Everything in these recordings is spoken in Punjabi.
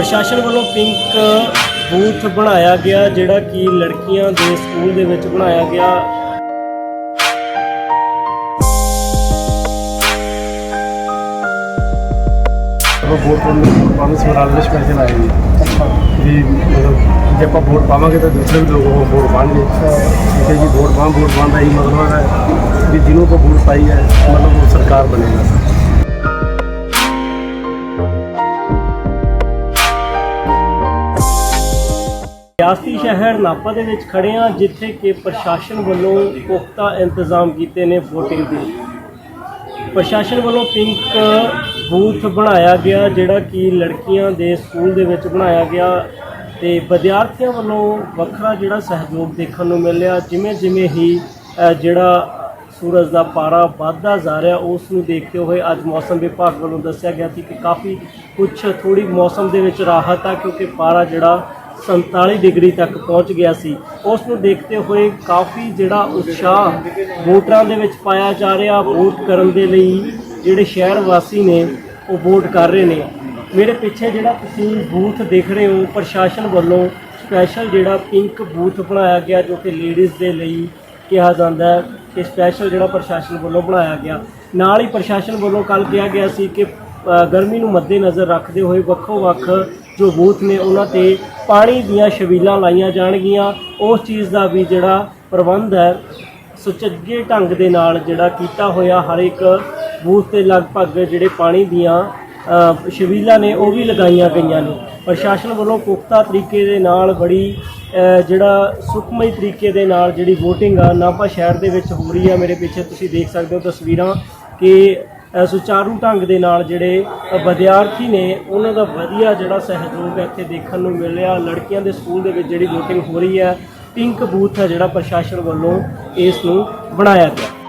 ਪ੍ਰਸ਼ਾਸਨ ਵੱਲੋਂ ਪਿੰਕ ਬੂਥ ਬਣਾਇਆ ਗਿਆ, ਜਿਹੜਾ ਕਿ ਲੜਕੀਆਂ ਦੇ ਸਕੂਲ ਦੇ ਵਿੱਚ ਬਣਾਇਆ ਗਿਆ। ਆਪਾਂ ਵੋਟ ਪਾਉਣ ਵੋਟ ਪਾਉਣ ਸਮਰਾਲ ਦੇ ਜੀ ਵੀ ਮਤਲਬ ਜੇ ਆਪਾਂ ਵੋਟ ਪਾਵਾਂਗੇ ਤਾਂ ਦੂਸਰੇ ਵੀ ਲੋਕ ਉਹ ਵੋਟ ਪਾਣਗੇ। ਠੀਕ ਜੀ ਵੋਟ ਪਾਉਣ ਵੋਟ ਪਾਉਣ ਦਾ ਇਹ ਮਤਲਬ ਹੈ ਵੀ ਜਿਹਨੂੰ ਕੋ ਵੋਟ ਪਾਈ ਹੈ, ਮਤਲਬ ਉਹ ਸਰਕਾਰ ਬਣੇਗਾ। ਰਿਆਸਤੀ ਸ਼ਹਿਰ ਨਾਪਾ ਦੇ ਵਿੱਚ ਖੜੇ ਹਾਂ, ਜਿੱਥੇ ਕਿ ਪ੍ਰਸ਼ਾਸਨ ਵੱਲੋਂ ਪੁਖਤਾ ਇੰਤਜ਼ਾਮ ਕੀਤੇ ਨੇ VOTING ਦੇ। ਪ੍ਰਸ਼ਾਸਨ ਵੱਲੋਂ ਪਿੰਕ ਬੂਥ ਬਣਾਇਆ ਗਿਆ, ਜਿਹੜਾ ਕਿ ਲੜਕੀਆਂ ਦੇ ਸਕੂਲ ਦੇ ਵਿੱਚ ਬਣਾਇਆ ਗਿਆ ਤੇ ਵਿਦਿਆਰਥੀਆਂ ਵੱਲੋਂ ਵੱਖਰਾ ਜਿਹੜਾ ਸਹਿਯੋਗ ਦੇਖਣ ਨੂੰ ਮਿਲਿਆ। ਜਿਵੇਂ ਜਿਵੇਂ ਹੀ ਜਿਹੜਾ ਸੂਰਜ ਦਾ ਪਾਰਾ ਵੱਧਦਾ ਜਾ ਰਿਹਾ, ਉਸ ਨੂੰ ਦੇਖਦੇ ਹੋਏ ਅੱਜ ਮੌਸਮ ਵਿਭਾਗ ਵੱਲੋਂ ਦੱਸਿਆ ਗਿਆ ਸੀ ਕਿ ਕਾਫੀ ਕੁਝ ਥੋੜੀ ਮੌਸਮ ਦੇ ਵਿੱਚ ਰਾਹਤ ਆ, ਕਿਉਂਕਿ ਪਾਰਾ ਜਿਹੜਾ 47 ਡਿਗਰੀ ਤੱਕ ਪਹੁੰਚ ਗਿਆ ਸੀ। ਉਸ ਨੂੰ ਦੇਖਦੇ ਹੋਏ ਕਾਫੀ ਜਿਹੜਾ ਉਤਸ਼ਾਹ ਵੋਟਰਾਂ ਦੇ ਵਿੱਚ ਪਾਇਆ ਜਾ ਰਿਹਾ। ਵੋਟ ਕਰਨ ਦੇ ਲਈ ਜਿਹੜੇ ਸ਼ਹਿਰ ਵਾਸੀ ਨੇ, ਉਹ ਵੋਟ ਕਰ ਰਹੇ ਨੇ। ਮੇਰੇ ਪਿੱਛੇ ਜਿਹੜਾ ਤੁਸੀਂ ਬੂਥ ਦੇਖ ਰਹੇ ਹੋ, ਪ੍ਰਸ਼ਾਸਨ ਵੱਲੋਂ ਸਪੈਸ਼ਲ ਜਿਹੜਾ ਪਿੰਕ ਬੂਥ ਬਣਾਇਆ ਗਿਆ, ਜੋ ਕਿ ਲੇਡੀਜ਼ ਦੇ ਲਈ ਕਿਹਾ ਜਾਂਦਾ ਹੈ ਕਿ ਸਪੈਸ਼ਲ ਜਿਹੜਾ ਪ੍ਰਸ਼ਾਸਨ ਵੱਲੋਂ ਬਣਾਇਆ ਗਿਆ। ਨਾਲ ਹੀ ਪ੍ਰਸ਼ਾਸਨ ਵੱਲੋਂ ਕੱਲ ਕਿਹਾ ਗਿਆ ਸੀ ਕਿ ਗਰਮੀ ਨੂੰ ਮੱਦੇਨਜ਼ਰ ਰੱਖਦੇ ਹੋਏ ਵੱਖੋ ਵੱਖ ਜੋ ਬੂਥ ਨੇ ਉਹਨਾਂ ਤੇ ਪਾਣੀ ਦੀਆਂ ਛਬੀਲਾਂ ਲਾਈਆਂ ਜਾਣਗੀਆਂ। ਉਸ ਚੀਜ਼ ਦਾ ਵੀ ਜਿਹੜਾ ਪ੍ਰਬੰਧ ਹੈ ਸੁਚੱਜੇ ਢੰਗ ਦੇ ਨਾਲ ਜਿਹੜਾ ਕੀਤਾ ਹੋਇਆ ਹਰ ਇੱਕ ਬੂਥ ਤੇ ਲਗਭਗ ਜਿਹੜੇ ਪਾਣੀ ਦੀਆਂ ਅ, ਨੇ ਉਹ ਵੀ ਲਗਾਈਆਂ ਗਈਆਂ ਨੇ। ਪ੍ਰਸ਼ਾਸਨ ਵੱਲੋਂ ਪੁਖਤਾ ਤਰੀਕੇ ਦੇ ਨਾਲ ਬੜੀ ਜਿਹੜਾ ਸੁਖਮਈ ਤਰੀਕੇ ਦੇ ਨਾਲ ਜਿਹੜੀ VOTING ਆ ਨਾਭਾ ਸ਼ਹਿਰ ਦੇ ਵਿੱਚ ਹੋ ਰਹੀ ਆ। ਮੇਰੇ ਪਿੱਛੇ ਤੁਸੀਂ ਦੇਖ ਸਕਦੇ ਹੋ ਤਸਵੀਰਾਂ ਕਿ ਸੁਚਾਰੂ ਢੰਗ ਦੇ ਨਾਲ ਜਿਹੜੇ ਵਿਦਿਆਰਥੀ ਨੇ, ਉਹਨਾਂ ਦਾ ਵਧੀਆ ਜਿਹੜਾ ਸਹਿਯੋਗ ਇੱਥੇ ਦੇਖਣ ਨੂੰ ਮਿਲਿਆ। ਲੜਕੀਆਂ ਦੇ ਸਕੂਲ ਦੇ ਵਿੱਚ ਜਿਹੜੀ ਵੋਟਿੰਗ ਹੋ ਰਹੀ ਹੈ ਪਿੰਕ ਬੂਥ ਹੈ ਜਿਹੜਾ ਪ੍ਰਸ਼ਾਸਨ ਵੱਲੋਂ ਇਸ ਨੂੰ ਬਣਾਇਆ ਗਿਆ।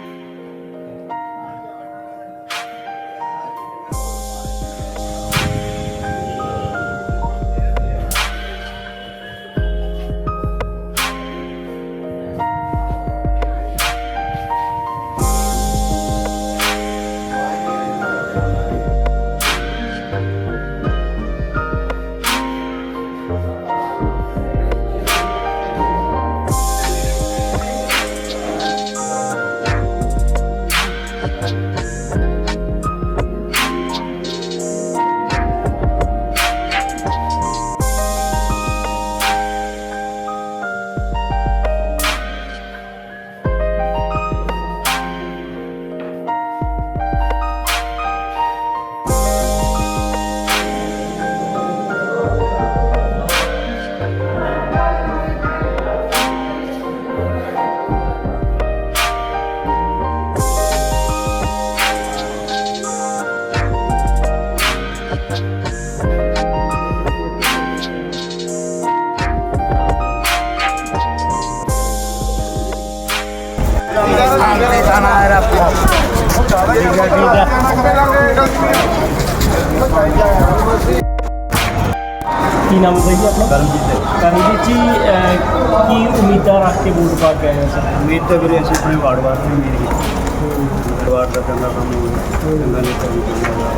ਕੀ ਨਾਮ ਹੈ ਜੀ ਆਪਣਾ? ਕਰਮਜੀਤ ਕਰਮਜੀਤ ਜੀ ਅਹ, ਕੀ ਉਮੀਦਾਂ ਰੱਖ ਕੇ ਵੋਟ ਪਾ ਕੇ ਆਏ ਹੋ ਸਰ? ਉਮੀਦ ਤਾਂ ਵੀਰੇ ਅਸੀਂ ਆਪਣੇ ਵਾਰਡ ਵਾਸਤੇ ਵੀ ਉਮੀਦ ਕੀਤੀ। ਵਾਰਡ ਦਾ ਚੰਗਾ ਕੰਮ ਹੋਵੇ ਚੰਗਾ ਨੇਤਾ ਵੀ ਚੰਗਾ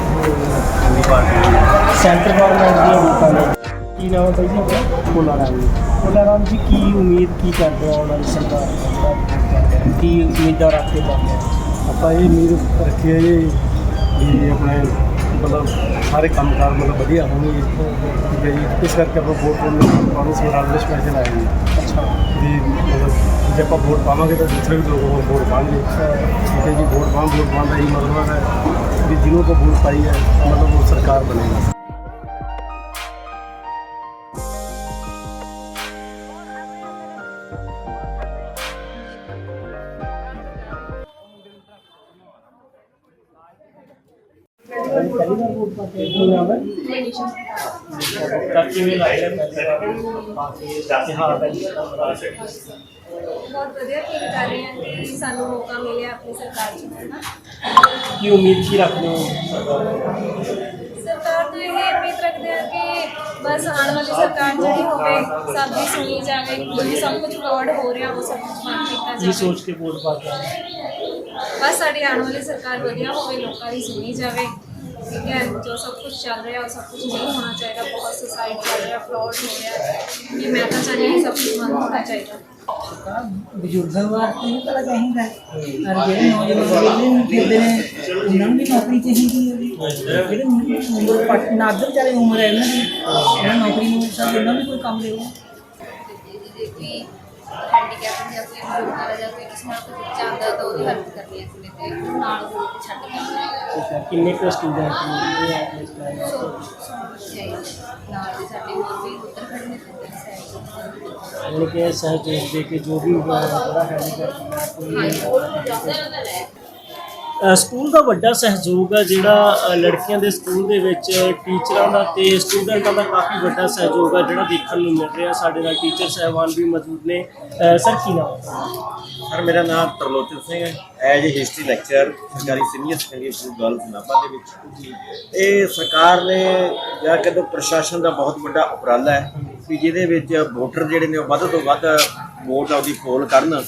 ਚੰਗੀ ਪਾਰਟੀ ਹੋਵੇ। ਸੈਂਟਰ ਗਵਰਨਮੈਂਟ ਦੀਆਂ ਵੋਟਾਂ ਨੇ। ਕੀ ਨਾਮ ਹੈ ਬਾਈ ਜੀ ਆਪਣਾ? ਭੋਲਾ ਰਾਮ ਜੀ। ਬੋਲਾ ਰਾਮ ਜੀ ਕੀ ਉਮੀਦ ਕੀ ਕਰਦੇ ਹੋ ਉਹਨਾਂ ਦੀ ਸਰਕਾਰ? ਤੋਂ? ਕੀ ਉਮੀਦਾਂ ਰੱਖ ਕੇ ਪਾ ਕੇ ਆਏ ਹੋ? ਆਪਾਂ ਇਹ ਉਮੀਦ ਰੱਖੀ ਹੈ ਜੀ ਵੀ ਆਪਣੇ ਮਤਲਬ ਸਾਰੇ ਕੰਮਕਾਰ ਮਤਲਬ ਵਧੀਆ ਹੋਣਗੇ ਠੀਕ ਹੈ ਜੀ ਇਸ ਕਰਕੇ ਆਪਾਂ ਵੋਟ ਪਾਉਣ ਪਾਉਣ ਸਮਰਾਲ ਦੇ ਸਪੈਸ਼ਲ ਆਏ ਜੀ ਅੱਛਾ ਵੀ ਮਤਲਬ ਜੇ ਆਪਾਂ ਵੋਟ ਪਾਵਾਂਗੇ ਤਾਂ ਦੂਸਰੇ ਵੀ ਲੋਕ ਉਹ ਵੋਟ ਪਾਣਗੇ ਠੀਕ ਹੈ ਜੀ ਵੋਟ ਪਾਉਣ ਵੋਟ ਪਾਉਣ ਦਾ ਇਹ ਮਤਲਬ ਹੈ ਵੀ ਜਿਹਨੂੰ ਕੋ ਵੋਟ ਪਾਈ ਹੈ ਮਤਲਬ ਉਹ ਸਰਕਾਰ ਬਣੇਗਾ ਬਹੁਤ ਵਧੀਆ ਫੀਲ ਕਰ ਰਹੇ ਹਾਂ ਕਿ ਸਾਨੂੰ ਮੌਕਾ ਮਿਲਿਆ ਆਪਣੀ ਸਰਕਾਰ ਚ ਕਰਨਾ ਕੀ ਉਮੀਦ ਕੀ ਰੱਖਦੇ ਹੋ ਸਰਕਾਰ ਤੋਂ? ਸਰਕਾਰ ਤੋਂ ਇਹ ਉਮੀਦ ਰੱਖਦੇ ਹਾਂ ਕਿ ਬਸ ਆਉਣ ਵਾਲੀ ਸਰਕਾਰ ਜਿਹੜੀ ਹੋਵੇ ਸਭ ਦੀ ਸੁਣੀ ਜਾਵੇ ਜੋ ਵੀ ਸਭ ਕੁਝ ਫਰਾਡ ਹੋ ਰਿਹਾ ਉਹ ਸਭ ਕੁਝ ਬੰਦ ਕੀਤਾ ਕੀ ਜਾਵੇ ਸੋਚ ਕੇ ਵੋਟ ਪਾ ਕੇ ਆਏ ਹੋ? ਬਸ ਸਾਡੀ ਆਉਣ ਵਾਲੀ ਸਰਕਾਰ ਵਧੀਆ ਹੋਵੇ ਲੋਕਾਂ ਦੀ ਸੁਣੀ ਜਾਵੇ ਠੀਕ ਹੈ ਜੋ ਸਭ ਕੁਝ ਚੱਲ ਰਿਹਾ ਉਹ ਸਭ ਕੁਝ ਨਹੀਂ ਹੋਣਾ ਚਾਹੀਦਾ ਬਹੁਤ ਸੁਸਾਈਡ ਚੱਲ ਰਿਹਾ ਫਰਾਡ ਹੋ ਰਿਹਾ ਕਿ ਮੈਂ ਤਾਂ ਚਾਹੁੰਦੀ ਹਾਂ ਕਿ ਸਭ ਕੁਝ ਬੰਦ ਹੋਣਾ ਚਾਹੀਦਾ ਬਜ਼ੁਰਗਾਂ ਵਾਸਤੇ ਵੀ ਭਲਾ ਚਾਹੀਦਾ ਹੈ। ਔਰ ਜਿਹੜੇ ਨੌਜਵਾਨ ਵਿਹਲੇ ਨੂੰ ਫਿਰਦੇ ਨੇ ਉਹਨਾਂ ਨੂੰ ਵੀ ਨੌਕਰੀ ਚਾਹੀਦੀ ਹੈ ਜੀ। ਜਿਹੜੇ ਉਮਰ ਪੱਟ ਨਾਦਰ ਚਾਲੇ ਉਮਰ ਹੈ ਇਹਨਾਂ ਦੀ ਇਹਨਾਂ ਨੂੰ ਨੌਕਰੀ ਨੂੰ ਸਭ ਉਹਨਾਂ ਨੂੰ ਕੋਈ ਕੰਮ ਦੇਵੋ ਜੇ ਕੋਈ ਹੈਂਡੀਕੈਪ ਜਾਂ ਕੋਈ ਬਜ਼ੁਰਗ ਆ ਜਾਂ ਕੋਈ ਕਿਸੇ ਨਾਲ ਕੋਈ ਬੱਚਾ ਆਉਂਦਾ ਤਾਂ ਉਹਦੀ ਹੈਲਪ ਕਰਨੀ ਹੈ ਨਾਲ ਉਹ ਛੱਡ ਕੇ ਆਉਣਾ ਹੈ ਠੀਕ ਹੈ ਕਿੰਨੇ ਕੁ ਸਟੂਡੈਂਟ ਨੇ? ਸੋ ਸੋ ਬੱਚੇ ਨਾਲ ਦੇ ਸਾਡੇ ਹੋਰ ਵੀ ਉੱਤਰਾਖੰਡ ਦੇ ਯਾਨੀ ਕਿ ਸਹਿਯੋਗ ਦੇ ਕੇ ਜੋ ਵੀ ਬੜਾ ਹੈਂਡੀਕੈਪ ਹੈ ਕੋਈ ਅ, ਸਕੂਲ ਦਾ ਵੱਡਾ ਸਹਿਯੋਗ ਹੈ ਜਿਹੜਾ ਲੜਕੀਆਂ ਦੇ ਸਕੂਲ ਦੇ ਵਿੱਚ ਟੀਚਰਾਂ ਦਾ ਤੇ ਸਟੂਡੈਂਟਾਂ ਦਾ ਕਾਫੀ ਵੱਡਾ ਸਹਿਯੋਗ ਹੈ ਜਿਹੜਾ ਦੇਖਣ ਨੂੰ ਮਿਲ ਰਿਹਾ। ਸਾਡੇ ਨਾਲ ਟੀਚਰ ਸਹਿਬਾਨ ਵੀ ਮੌਜੂਦ ਨੇ। ਅ, ਸਰ ਕੀ ਨਾਮ? ਸਰ ਮੇਰਾ ਨਾਮ ਤਰਲੋਚਨ ਸਿੰਘ ਹੈ। ਐਜ ਏ ਹਿਸਟਰੀ ਲੈਕਚਰ ਸਰਕਾਰੀ senior secondary school girls Nabha ਦੇ ਵਿੱਚ। ਇਹ ਸਰਕਾਰ ਨੇ ਜਾਂ ਕਹਿੰਦੇ ਪ੍ਰਸ਼ਾਸਨ ਦਾ ਬਹੁਤ ਵੱਡਾ ਉਪਰਾਲਾ ਹੈ ਕਿ ਜਿਹਦੇ ਵਿੱਚ ਵੋਟਰ ਜਿਹੜੇ ਨੇ ਉਹ ਵੱਧ ਤੋਂ ਵੱਧ ਵੋਟ ਆਪਦੀ ਪੋਲ ਕਰਨ,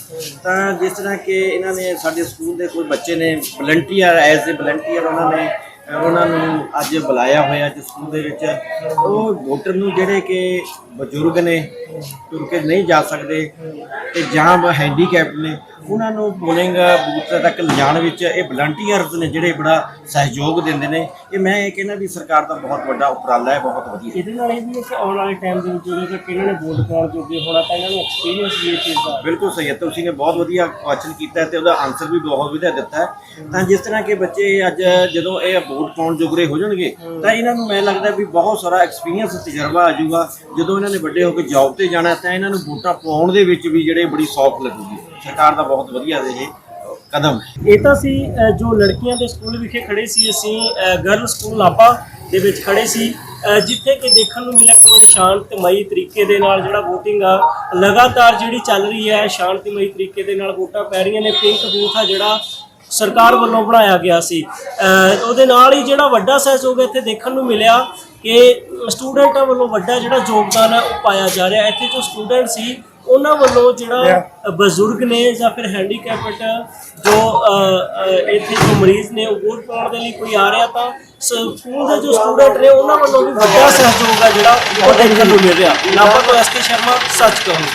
ਤਾਂ ਜਿਸ ਤਰ੍ਹਾਂ ਕਿ ਇਹਨਾਂ ਨੇ ਸਾਡੇ ਸਕੂਲ ਦੇ ਕੋਈ ਬੱਚੇ ਨੇ ਵਲੰਟੀਅਰ ਐਜ਼ ਏ ਵਲੰਟੀਅਰ ਉਹਨਾਂ ਨੇ ਉਹਨਾਂ ਨੂੰ ਅੱਜ ਬੁਲਾਇਆ ਹੋਇਆ ਜਿਸ ਸਕੂਲ ਦੇ ਵਿੱਚ। ਉਹ ਵੋਟਰ ਨੂੰ ਜਿਹੜੇ ਕਿ ਬਜ਼ੁਰਗ ਨੇ, ਤੁਰ ਕੇ ਨਹੀਂ ਜਾ ਸਕਦੇ ਤੇ ਜਾਂ ਹੈਂਡੀਕੈਪ ਨੇ ਉਹਨਾਂ ਨੂੰ ਪੋਲਿੰਗ ਬੂਥ ਤੱਕ ਲਿਜਾਣ ਵਿੱਚ ਇਹ ਵਲੰਟੀਅਰਸ ਨੇ ਜਿਹੜੇ ਬੜਾ ਸਹਿਯੋਗ ਦਿੰਦੇ ਨੇ। ਇਹ ਮੈਂ ਇਹ ਕਹਿੰਦਾ ਵੀ ਸਰਕਾਰ ਦਾ ਬਹੁਤ ਵੱਡਾ ਉਪਰਾਲਾ ਹੈ ਬਹੁਤ ਵਧੀਆ। ਇਹਦੇ ਨਾਲ ਇਹ ਵੀ ਕਿ ਆਉਣ ਵਾਲੇ ਟਾਈਮ ਦੇ ਵਿੱਚ ਜਦੋਂ ਤੱਕ ਇਹਨਾਂ ਨੇ ਵੋਟ ਪਾਉਣ ਜੋਗੇ ਹੋਣਾ ਤਾਂ ਇਹਨਾਂ ਨੂੰ ਐਕਸਪੀਰੀਅੰਸ ਵੀ ਇਹ ਚੀਜ਼ ਦਾ। ਬਿਲਕੁਲ ਸਹੀ ਹੈ। ਤੁਸੀਂ ਨੇ ਬਹੁਤ ਵਧੀਆ ਕੁਐਸਚਨ ਕੀਤਾ ਤੇ ਉਹਦਾ ਆਨਸਰ ਵੀ ਬਹੁਤ ਵਧੀਆ ਦਿੱਤਾ ਹੈ। ਤਾਂ ਜਿਸ ਤਰ੍ਹਾਂ ਕਿ ਬੱਚੇ ਅੱਜ ਜਦੋਂ ਇਹ ਵੋਟ ਪਾਉਣ ਜੋਗਰੇ ਹੋ ਜਾਣਗੇ ਤਾਂ ਇਹਨਾਂ ਨੂੰ ਮੈਨੂੰ ਲੱਗਦਾ ਵੀ ਬਹੁਤ ਸਾਰਾ ਐਕਸਪੀਰੀਅੰਸ ਤਜਰਬਾ ਆ ਜਾਊਗਾ। ਜਦੋਂ ਇਹਨਾਂ ਨੇ ਵੱਡੇ ਹੋ ਕੇ ਜੌਬ ਤੇ ਜਾਣਾ ਤਾਂ ਇਹਨਾਂ ਨੂੰ ਵੋਟਾਂ ਪਾਉਣ ਦੇ ਵਿੱਚ ਵੀ ਜਿਹੜੇ ਬੜੀ ਸੌਖ ਲੱਗੂਗੀ। ਸਰਕਾਰ ਦਾ ਬਹੁਤ ਵਧੀਆ ਇਹ ਕਦਮ ਹੈ। ਇਹ ਤਾਂ ਸੀ ਅ, ਜੋ ਲੜਕੀਆਂ ਦੇ ਸਕੂਲ ਵਿਖੇ ਖੜੇ ਸੀ ਅਸੀਂ ਗਰਲ ਸਕੂਲ ਨਾਭਾ ਦੇ ਵਿੱਚ ਖੜੇ ਸੀ ਅ, ਜਿੱਥੇ ਕਿ ਦੇਖਣ ਨੂੰ ਮਿਲਿਆ ਕਿ ਬੜੇ ਸ਼ਾਂਤਮਈ ਤਰੀਕੇ ਦੇ ਨਾਲ ਜਿਹੜਾ VOTING ਆ ਲਗਾਤਾਰ ਜਿਹੜੀ ਚੱਲ ਰਹੀ ਹੈ ਸ਼ਾਂਤਮਈ ਤਰੀਕੇ ਦੇ ਨਾਲ ਵੋਟਾਂ ਪੈ ਰਹੀਆਂ ਨੇ ਪਿੰਕ ਬੂਥ ਆ ਜਿਹੜਾ ਸਰਕਾਰ ਵੱਲੋਂ ਬਣਾਇਆ ਗਿਆ ਸੀ। ਅ, ਉਹਦੇ ਨਾਲ ਹੀ ਜਿਹੜਾ ਵੱਡਾ ਸਹਿਯੋਗ ਇੱਥੇ ਦੇਖਣ ਨੂੰ ਮਿਲਿਆ ਕਿ ਸਟੂਡੈਂਟਾਂ ਵੱਲੋਂ ਵੱਡਾ ਜਿਹੜਾ ਯੋਗਦਾਨ ਹੈ ਉਹ ਪਾਇਆ ਜਾ ਰਿਹਾ। ਇੱਥੇ ਜੋ ਸਟੂਡੈਂਟ ਸੀ ਉਹਨਾਂ ਵੱਲੋਂ ਜਿਹੜਾ ਬਜ਼ੁਰਗ ਨੇ ਜਾਂ ਫਿਰ ਹੈਂਡੀਕੈਪਟ ਜੋ ਇੱਥੇ ਜੋ ਮਰੀਜ਼ ਨੇ ਉਹ ਵੋਟ ਪਾਉਣ ਦੇ ਲਈ ਕੋਈ ਆ ਰਿਹਾ ਤਾਂ ਸਕੂਲ ਦੇ ਜੋ ਸਟੂਡੈਂਟ ਨੇ ਉਹਨਾਂ ਵੱਲੋਂ ਵੀ ਵੱਡਾ ਸਹਿਯੋਗ ਹੈ ਜਿਹੜਾ ਉਹ ਦੇਖਣ ਨੂੰ ਮਿਲ ਰਿਹਾ। ਨਾਪਾ ਤੋਂ ਐਸ ਕੇ ਸ਼ਰਮਾ ਸੱਚ ਕਹੂੰ।